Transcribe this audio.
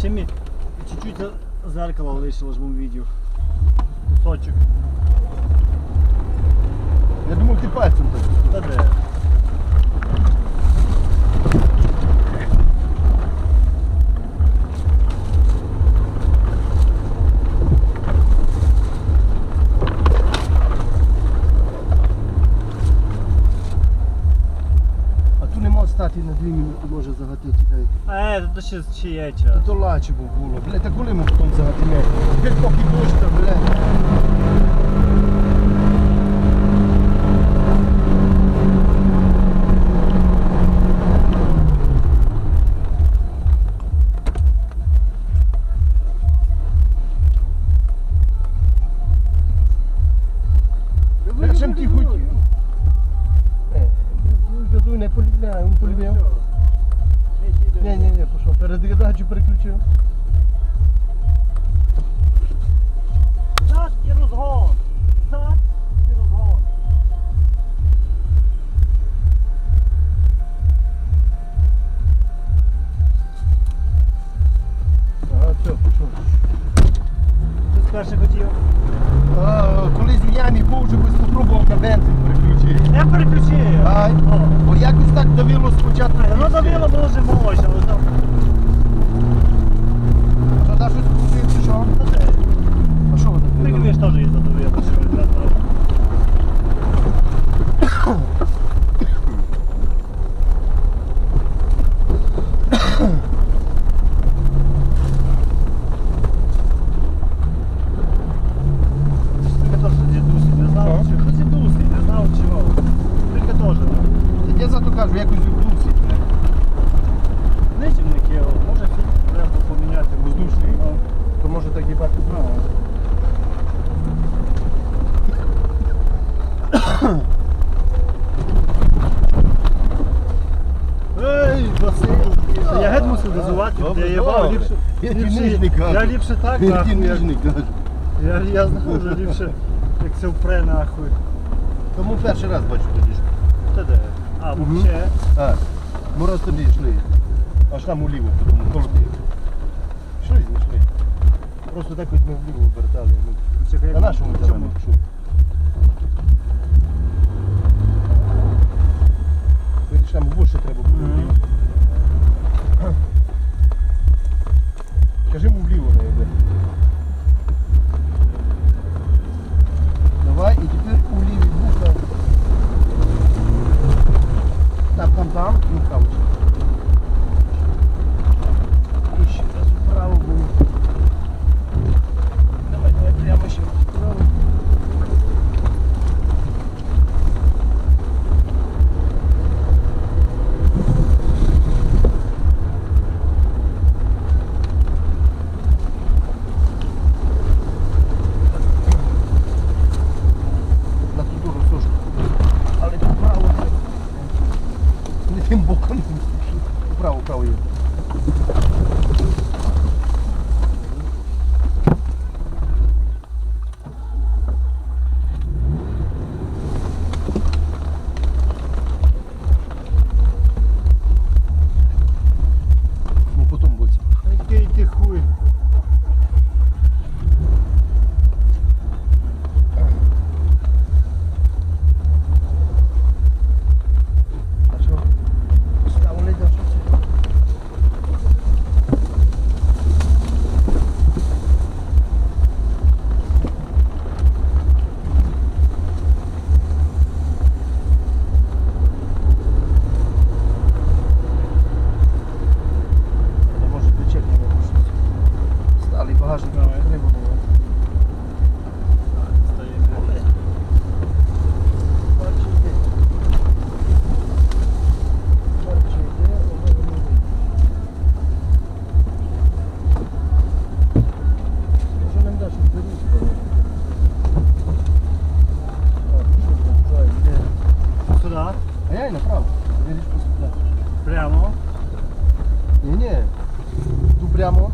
Ще чуть-чуть зеркало лишилось в моєму відео. Кусочок. Я думав, ти пальцем так. Та де? Тут на дві минути, може загатити. дай. Е, то ще, ще є час. То лаче було. Блядь, та коли ми потім загатиме? Як поки дощ там, блядь. Передачу переключив. Зад і розгон! Зад і розгон! Ага, все, пішов. Що спершу хотів? А, Колись в ямі був, вже би спробував на бензин переключити. Я переключив! Ай, бо якось так давило спочатку. Ну давило вже мощно, але там... Що, да, щось крутив, чи що? Та де? А що ви так Ти робили? ж теж її задавило. що він треба. Тільки теж дідусі не знав, Що? чи хоч дідусі не знав чого. Тільки теж. Я зато кажу, якось вдувся. Нижівник його, може фільтр треба Поміняти. Воздушний? То може так і бати. ну. Ей, Василь! Я геть мусив дозувати, Добре, я добре. ліпше. Я кажу. Я ліпше так, Я нахуй. кажу. Я, я знаю вже ліпше, як це впре нахуй. Тому перший раз бачу тоді. ж. Та де? А, взагалі. А, ми раз тоді йшли. Аж там уліво, потім колоти. Просто так ось ми вліво обертали. ну. На нашому ми Я направо. По сюди. Прямо. Ні, ні. Ту прямо.